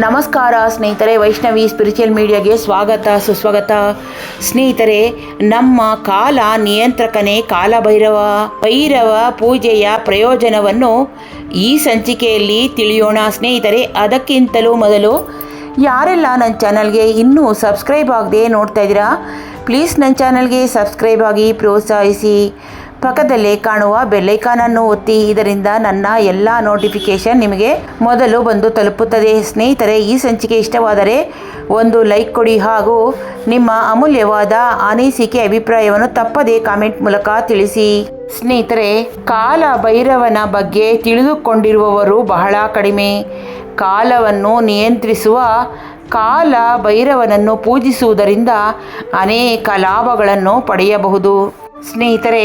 ನಮಸ್ಕಾರ ಸ್ನೇಹಿತರೆ, ವೈಷ್ಣವಿ ಸ್ಪಿರಿಚುವಲ್ ಮೀಡಿಯಾಗೆ ಸ್ವಾಗತ, ಸುಸ್ವಾಗತ. ಸ್ನೇಹಿತರೆ, ನಮ್ಮ ಕಾಲ ನಿಯಂತ್ರಕನೇ ಕಾಲಭೈರವ, ಭೈರವ ಪೂಜೆಯ ಪ್ರಯೋಜನವನ್ನು ಈ ಸಂಚಿಕೆಯಲ್ಲಿ ತಿಳಿಯೋಣ ಸ್ನೇಹಿತರೆ. ಅದಕ್ಕಿಂತಲೂ ಮೊದಲು ಯಾರೆಲ್ಲ ನನ್ನ ಚಾನಲ್ಗೆ ಇನ್ನೂ ಸಬ್ಸ್ಕ್ರೈಬ್ ಆಗದೆ ನೋಡ್ತಾ ಇದ್ದೀರಾ ಪ್ಲೀಸ್ ನನ್ನ ಚಾನಲ್ಗೆ ಸಬ್ಸ್ಕ್ರೈಬ್ ಆಗಿ ಪ್ರೋತ್ಸಾಹಿಸಿ. ಪಕ್ಕದಲ್ಲೇ ಕಾಣುವ ಬೆಲ್ಲೈಕಾನನ್ನು ಒತ್ತಿ ಇದರಿಂದ ನನ್ನ ಎಲ್ಲ ನೋಟಿಫಿಕೇಶನ್ ನಿಮಗೆ ಮೊದಲು ಬಂದು ತಲುಪುತ್ತದೆ. ಸ್ನೇಹಿತರೆ, ಈ ಸಂಚಿಕೆ ಇಷ್ಟವಾದರೆ ಒಂದು ಲೈಕ್ ಕೊಡಿ ಹಾಗೂ ನಿಮ್ಮ ಅಮೂಲ್ಯವಾದ ಅನಿಸಿಕೆ ಅಭಿಪ್ರಾಯವನ್ನು ತಪ್ಪದೇ ಕಾಮೆಂಟ್ ಮೂಲಕ ತಿಳಿಸಿ. ಸ್ನೇಹಿತರೆ ಕಾಲ ಭೈರವನ ಬಗ್ಗೆ ತಿಳಿದುಕೊಂಡಿರುವವರು ಬಹಳ ಕಡಿಮೆ. ಕಾಲವನ್ನು ನಿಯಂತ್ರಿಸುವ ಕಾಲ ಭೈರವನನ್ನು ಪೂಜಿಸುವುದರಿಂದ ಅನೇಕ ಲಾಭಗಳನ್ನು ಪಡೆಯಬಹುದು. ಸ್ನೇಹಿತರೆ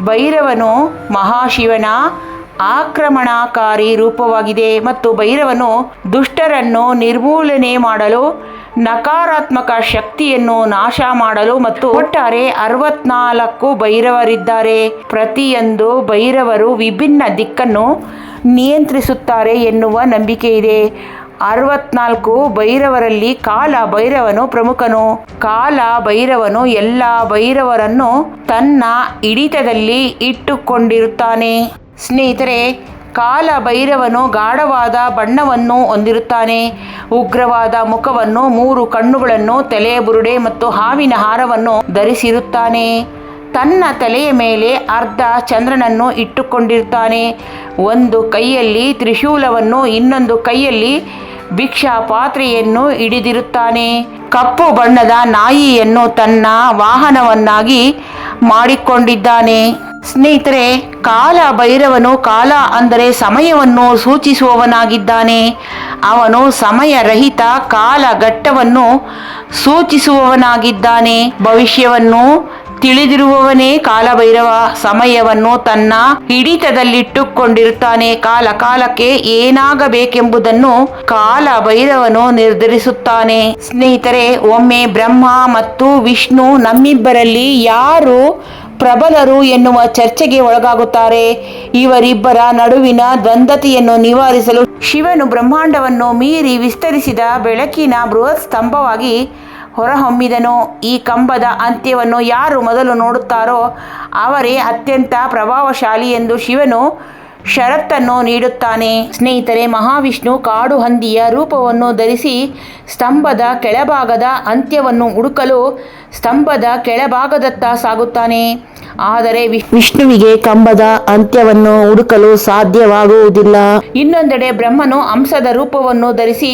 ಭೈರವನು ಮಹಾಶಿವನ ಆಕ್ರಮಣಕಾರಿ ರೂಪವಾಗಿದೆ ಮತ್ತು ಭೈರವನು ದುಷ್ಟರನ್ನು ನಿರ್ಮೂಲನೆ ಮಾಡಲು, ನಕಾರಾತ್ಮಕ ಶಕ್ತಿಯನ್ನು ನಾಶ ಮಾಡಲು ಮತ್ತು ಒಟ್ಟಾರೆ ಅರವತ್ನಾಲ್ಕು ಭೈರವರಿದ್ದಾರೆ. ಪ್ರತಿಯೊಂದು ಭೈರವರು ವಿಭಿನ್ನ ದಿಕ್ಕನ್ನು ನಿಯಂತ್ರಿಸುತ್ತಾರೆ ಎನ್ನುವ ನಂಬಿಕೆ ಇದೆ ಅರವತ್ನಾಲ್ಕು ಭೈರವರಲ್ಲಿ ಕಾಲ ಭೈರವನು ಪ್ರಮುಖನು. ಕಾಲ ಭೈರವನು ಎಲ್ಲ ಭೈರವರನ್ನು ತನ್ನ ಹಿಡಿತದಲ್ಲಿ ಇಟ್ಟುಕೊಂಡಿರುತ್ತಾನೆ. ಸ್ನೇಹಿತರೆ, ಕಾಲ ಭೈರವನು ಗಾಢವಾದ ಬಣ್ಣವನ್ನು ಹೊಂದಿರುತ್ತಾನೆ. ಉಗ್ರವಾದ ಮುಖವನ್ನು ಮೂರು ಕಣ್ಣುಗಳನ್ನು, ತಲೆ ಬುರುಡೆ ಮತ್ತು ಹಾವಿನ ಹಾರವನ್ನು ಧರಿಸಿರುತ್ತಾನೆ. ತನ್ನ ತಲೆಯ ಮೇಲೆ ಅರ್ಧ ಚಂದ್ರನನ್ನು ಇಟ್ಟುಕೊಂಡಿರುತ್ತಾನೆ. ಒಂದು ಕೈಯಲ್ಲಿ ತ್ರಿಶೂಲವನ್ನು, ಇನ್ನೊಂದು ಕೈಯಲ್ಲಿ ಭಿಕ್ಷಾ ಪಾತ್ರೆಯನ್ನು ಹಿಡಿದಿರುತ್ತಾನೆ. ಕಪ್ಪು ಬಣ್ಣದ ನಾಯಿಯನ್ನು ತನ್ನ ವಾಹನವನ್ನಾಗಿ ಮಾಡಿಕೊಂಡಿದ್ದಾನೆ. ಸ್ನೇಹಿತರೆ, ಕಾಲ ಭೈರವನು ಕಾಲ ಅಂದರೆ ಸಮಯವನ್ನು ಸೂಚಿಸುವವನಾಗಿದ್ದಾನೆ. ಅವನು ಸಮಯರಹಿತ ಕಾಲಘಟ್ಟವನ್ನು ಸೂಚಿಸುವವನಾಗಿದ್ದಾನೆ. ಭವಿಷ್ಯವನ್ನು ತಿಳಿದಿರುವವನೇ ಕಾಲಭೈರವ, ಸಮಯವನ್ನು ತನ್ನ ಹಿಡಿತದಲ್ಲಿಟ್ಟುಕೊಂಡಿರುತ್ತಾನೆ ಕಾಲ ಕಾಲಕ್ಕೆ ಏನಾಗಬೇಕೆಂಬುದನ್ನು ಕಾಲ ಭೈರವನು ನಿರ್ಧರಿಸುತ್ತಾನೆ. ಸ್ನೇಹಿತರೆ, ಒಮ್ಮೆ ಬ್ರಹ್ಮ ಮತ್ತು ವಿಷ್ಣು ನಮ್ಮಿಬ್ಬರಲ್ಲಿ ಯಾರು ಪ್ರಬಲರು ಎನ್ನುವ ಚರ್ಚೆಗೆ ಒಳಗಾಗುತ್ತಾರೆ. ಇವರಿಬ್ಬರ ನಡುವಿನ ದ್ವಂದ್ವತೆಯನ್ನು ನಿವಾರಿಸಲು ಶಿವನು ಬ್ರಹ್ಮಾಂಡವನ್ನು ಮೀರಿ ವಿಸ್ತರಿಸಿದ ಬೆಳಕಿನ ಬೃಹತ್ ಸ್ತಂಭವಾಗಿ ಹೊರಹೊಮ್ಮಿದನು. ಈ ಕಂಬದ ಅಂತ್ಯವನ್ನು ಯಾರು ಮೊದಲು ನೋಡುತ್ತಾರೋ ಅವರೇ ಅತ್ಯಂತ ಪ್ರಭಾವಶಾಲಿ ಎಂದು ಶಿವನು ಷರತ್ತನ್ನು ನೀಡುತ್ತಾನೆ. ಸ್ನೇಹಿತರೆ ಮಹಾವಿಷ್ಣು ಕಾಡು ಹಂದಿಯ ರೂಪವನ್ನು ಧರಿಸಿ ಸ್ತಂಭದ ಕೆಳಭಾಗದ ಅಂತ್ಯವನ್ನು ಹುಡುಕಲು ಸ್ತಂಭದ ಕೆಳಭಾಗದತ್ತ ಸಾಗುತ್ತಾನೆ. ಆದರೆ ವಿಷ್ಣುವಿಗೆ ಕಂಬದ ಅಂತ್ಯವನ್ನು ಹುಡುಕಲು ಸಾಧ್ಯವಾಗುವುದಿಲ್ಲ. ಇನ್ನೊಂದೆಡೆ ಬ್ರಹ್ಮನು ಹಂಸದ ರೂಪವನ್ನು ಧರಿಸಿ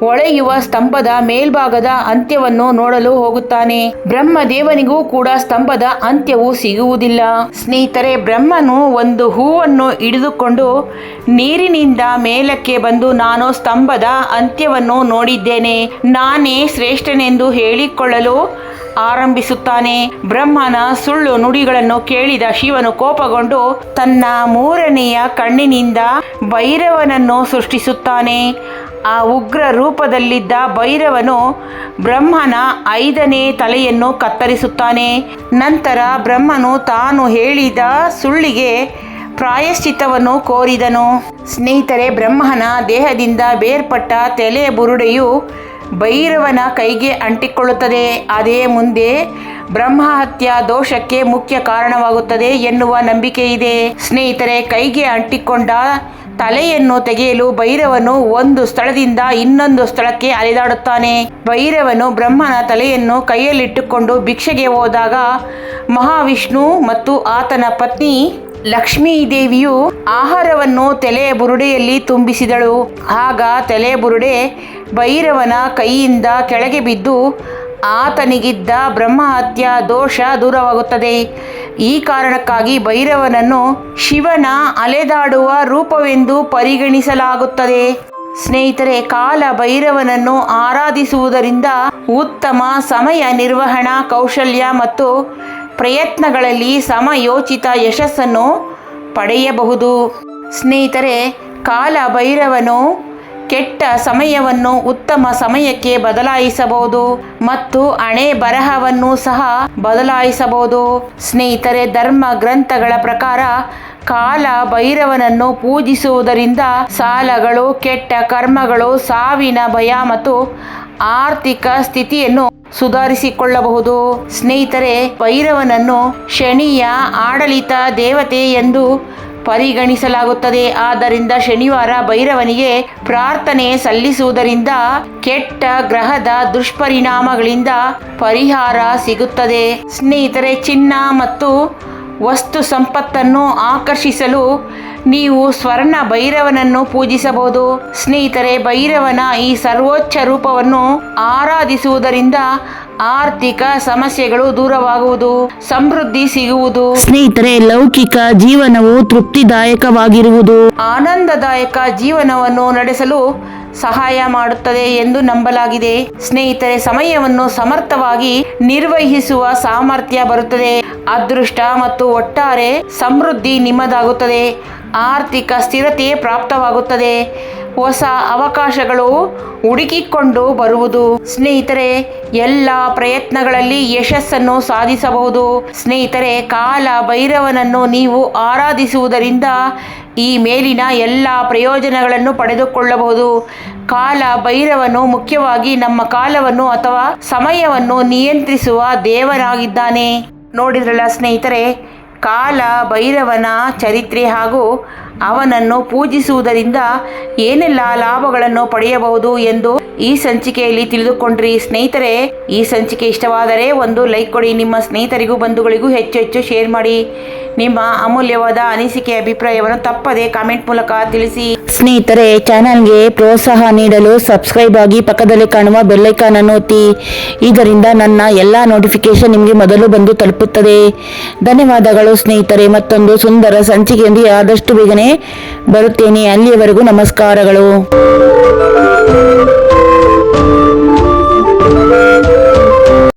ಹೊಳೆಯುವ ಸ್ತಂಭದ ಮೇಲ್ಭಾಗದ ಅಂತ್ಯವನ್ನು ನೋಡಲು ಹೋಗುತ್ತಾನೆ. ಬ್ರಹ್ಮದೇವನಿಗೂ ಕೂಡ ಸ್ತಂಭದ ಅಂತ್ಯವು ಸಿಗುವುದಿಲ್ಲ. ಸ್ನೇಹಿತರೆ, ಬ್ರಹ್ಮನು ಒಂದು ಹೂವನ್ನು ಹಿಡಿದುಕೊಂಡು ನೀರಿನಿಂದ ಮೇಲಕ್ಕೆ ಬಂದು ನಾನು ಸ್ತಂಭದ ಅಂತ್ಯವನ್ನು ನೋಡಿದ್ದೇನೆ. ನಾನೇ ಶ್ರೇಷ್ಠನೆಂದು ಹೇಳಿಕೊಳ್ಳಲು ಆರಂಭಿಸುತ್ತಾನೆ. ಬ್ರಹ್ಮನ ಸುಳ್ಳು ನುಡಿಗಳನ್ನು ಕೇಳಿದ ಶಿವನು ಕೋಪಗೊಂಡು ತನ್ನ ಮೂರನೆಯ ಕಣ್ಣಿನಿಂದ ಭೈರವನನ್ನು ಸೃಷ್ಟಿಸುತ್ತಾನೆ. ಆ ಉಗ್ರ ರೂಪದಲ್ಲಿದ್ದ ಭೈರವನು ಬ್ರಹ್ಮನ ಐದನೇ ತಲೆಯನ್ನು ಕತ್ತರಿಸುತ್ತಾನೆ. ನಂತರ ಬ್ರಹ್ಮನು ತಾನು ಹೇಳಿದ ಸುಳ್ಳಿಗೆ ಪ್ರಾಯಶ್ಚಿತ್ತವನ್ನು ಕೋರಿದನು. ಸ್ನೇಹಿತರೆ, ಬ್ರಹ್ಮನ ದೇಹದಿಂದ ಬೇರ್ಪಟ್ಟ ತಲೆ ಬುರುಡೆಯು ಭೈರವನ ಕೈಗೆ ಅಂಟಿಕೊಳ್ಳುತ್ತದೆ. ಅದೇ ಮುಂದೆ ಬ್ರಹ್ಮಹತ್ಯಾ ದೋಷಕ್ಕೆ ಮುಖ್ಯ ಕಾರಣವಾಗುತ್ತದೆ ಎನ್ನುವ ನಂಬಿಕೆ ಇದೆ ಸ್ನೇಹಿತರೆ, ಕೈಗೆ ಅಂಟಿಕೊಂಡ ತಲೆಯನ್ನು ತೆಗೆಯಲು ಭೈರವನು ಒಂದು ಸ್ಥಳದಿಂದ ಇನ್ನೊಂದು ಸ್ಥಳಕ್ಕೆ ಅಲೆದಾಡುತ್ತಾನೆ. ಭೈರವನು ಬ್ರಹ್ಮನ ತಲೆಯನ್ನು ಕೈಯಲ್ಲಿಟ್ಟುಕೊಂಡು ಭಿಕ್ಷೆಗೆ ಹೋದಾಗ ಮಹಾವಿಷ್ಣು ಮತ್ತು ಆತನ ಪತ್ನಿ ಲಕ್ಷ್ಮೀ ದೇವಿಯು ಆಹಾರವನ್ನು ತಲೆಯ ಬುರುಡೆಯಲ್ಲಿ ತುಂಬಿಸಿದಳು. ಆಗ ತಲೆಯ ಬುರುಡೆ ಭೈರವನ ಕೈಯಿಂದ ಕೆಳಗೆ ಬಿದ್ದು ಆತನಿಗಿದ್ದ ಬ್ರಹ್ಮಹತ್ಯ ದೋಷ ದೂರವಾಗುತ್ತದೆ. ಈ ಕಾರಣಕ್ಕಾಗಿ ಭೈರವನನ್ನು ಶಿವನ ಅಲೆದಾಡುವ ರೂಪವೆಂದು ಪರಿಗಣಿಸಲಾಗುತ್ತದೆ. ಸ್ನೇಹಿತರೆ, ಕಾಲ ಭೈರವನನ್ನು ಆರಾಧಿಸುವುದರಿಂದ ಉತ್ತಮ ಸಮಯ ನಿರ್ವಹಣಾ ಕೌಶಲ್ಯ ಮತ್ತು ಪ್ರಯತ್ನಗಳಲ್ಲಿ ಸಮಯೋಚಿತ ಯಶಸ್ಸನ್ನು ಪಡೆಯಬಹುದು. ಸ್ನೇಹಿತರೆ, ಕಾಲ ಭೈರವನು ಕೆಟ್ಟ ಸಮಯವನ್ನು ಉತ್ತಮ ಸಮಯಕ್ಕೆ ಬದಲಾಯಿಸಬಹುದು ಮತ್ತು ಹಣೆ ಬರಹವನ್ನು ಸಹ ಬದಲಾಯಿಸಬಹುದು. ಸ್ನೇಹಿತರೆ, ಧರ್ಮ ಗ್ರಂಥಗಳ ಪ್ರಕಾರ ಕಾಲ ಭೈರವನನ್ನು ಪೂಜಿಸುವುದರಿಂದ ಸಾಲಗಳು, ಕೆಟ್ಟ ಕರ್ಮಗಳು, ಸಾವಿನ ಭಯ ಮತ್ತು ಆರ್ಥಿಕ ಸ್ಥಿತಿಯನ್ನು ಸುಧಾರಿಸಿಕೊಳ್ಳಬಹುದು. ಸ್ನೇಹಿತರೆ, ಭೈರವನನ್ನು ಶನಿಯ ಆಡಳಿತ ದೇವತೆ ಎಂದು ಪರಿಗಣಿಸಲಾಗುತ್ತದೆ. ಆದ್ದರಿಂದ ಶನಿವಾರ ಭೈರವನಿಗೆ ಪ್ರಾರ್ಥನೆ ಸಲ್ಲಿಸುವುದರಿಂದ ಕೆಟ್ಟ ಗ್ರಹದ ದುಷ್ಪರಿಣಾಮಗಳಿಂದ ಪರಿಹಾರ ಸಿಗುತ್ತದೆ. ಸ್ನೇಹಿತರೆ, ಚಿನ್ನ ಮತ್ತು ವಸ್ತು ಸಂಪತ್ತನ್ನು ಆಕರ್ಷಿಸಲು ನೀವು ಸ್ವರ್ಣ ಭೈರವನನ್ನು ಪೂಜಿಸಬಹುದು. ಸ್ನೇಹಿತರೆ ಭೈರವನ ಈ ಸರ್ವೋಚ್ಚ ರೂಪವನ್ನು ಆರಾಧಿಸುವುದರಿಂದ ಆರ್ಥಿಕ ಸಮಸ್ಯೆಗಳು ದೂರವಾಗುವುದು ಸಮೃದ್ಧಿ ಸಿಗುವುದು. ಸ್ನೇಹಿತರೆ ಲೌಕಿಕ ಜೀವನವು ತೃಪ್ತಿದಾಯಕವಾಗಿರುವುದು. ಆನಂದದಾಯಕ ಜೀವನವನ್ನು ನಡೆಸಲು ಸಹಾಯ ಮಾಡುತ್ತದೆ ಎಂದು ನಂಬಲಾಗಿದೆ. ಸ್ನೇಹಿತರೆ ಸಮಯವನ್ನು ಸಮರ್ಥವಾಗಿ ನಿರ್ವಹಿಸುವ ಸಾಮರ್ಥ್ಯ ಬರುತ್ತದೆ. ಅದೃಷ್ಟ ಮತ್ತು ಒಟ್ಟಾರೆ ಸಮೃದ್ಧಿ ನಿಮ್ಮದಾಗುತ್ತದೆ. ಆರ್ಥಿಕ ಸ್ಥಿರತೆ ಪ್ರಾಪ್ತವಾಗುತ್ತದೆ. ಹೊಸ ಅವಕಾಶಗಳು ಹುಡುಕಿಕೊಂಡು ಬರುವುದು. ಸ್ನೇಹಿತರೆ, ಎಲ್ಲ ಪ್ರಯತ್ನಗಳಲ್ಲಿ ಯಶಸ್ಸನ್ನು ಸಾಧಿಸಬಹುದು. ಸ್ನೇಹಿತರೆ, ಕಾಲ ಭೈರವನನ್ನು ನೀವು ಆರಾಧಿಸುವುದರಿಂದ ಈ ಮೇಲಿನ ಎಲ್ಲ ಪ್ರಯೋಜನಗಳನ್ನು ಪಡೆದುಕೊಳ್ಳಬಹುದು. ಕಾಲ ಭೈರವನು ಮುಖ್ಯವಾಗಿ ನಮ್ಮ ಕಾಲವನ್ನು ಅಥವಾ ಸಮಯವನ್ನು ನಿಯಂತ್ರಿಸುವ ದೇವರಾಗಿದ್ದಾನೆ ನೋಡಿದ್ರಲ್ಲ ಸ್ನೇಹಿತರೆ ಕಾಲ, ಭೈರವನ ಚರಿತ್ರೆ ಹಾಗೂ ಅವನನ್ನು ಪೂಜಿಸುವುದರಿಂದ ಏನೆಲ್ಲ ಲಾಭಗಳನ್ನು ಪಡೆಯಬಹುದು ಎಂದು ಈ ಸಂಚಿಕೆಯಲ್ಲಿ ತಿಳಿದುಕೊಂಡ್ರಿ. ಸ್ನೇಹಿತರೆ, ಈ ಸಂಚಿಕೆ ಇಷ್ಟವಾದರೆ ಒಂದು ಲೈಕ್ ಕೊಡಿ. ನಿಮ್ಮ ಸ್ನೇಹಿತರಿಗೂ, ಬಂಧುಗಳಿಗೂ ಹೆಚ್ಚು ಹೆಚ್ಚು ಶೇರ್ ಮಾಡಿ. ನಿಮ್ಮ ಅಮೂಲ್ಯವಾದ ಅನಿಸಿಕೆ ಅಭಿಪ್ರಾಯವನ್ನು ತಪ್ಪದೆ ಕಾಮೆಂಟ್ ಮೂಲಕ ತಿಳಿಸಿ. ಸ್ನೇಹಿತರೆ ಚಾನಲ್ಗೆ ಪ್ರೋತ್ಸಾಹ ನೀಡಲು ಸಬ್ಸ್ಕ್ರೈಬ್ ಆಗಿ ಪಕ್ಕದಲ್ಲಿ ಕಾಣುವ ಬೆಲ್ಲೈಕಾನ್ ಅನ್ನು ಒತ್ತಿ. ಇದರಿಂದ ನನ್ನ ಎಲ್ಲ ನೋಟಿಫಿಕೇಶನ್ ನಿಮಗೆ ಮೊದಲು ಬಂದು ತಲುಪುತ್ತದೆ. ಧನ್ಯವಾದಗಳು ಸ್ನೇಹಿತರೆ, ಮತ್ತೊಂದು ಸುಂದರ ಸಂಚಿಕೆಯೊಂದಿಗೆ ಆದಷ್ಟು ಬೇಗನೆ ಬರುತ್ತೇನೆ. ಅಲ್ಲಿಯವರೆಗೂ ನಮಸ್ಕಾರಗಳು.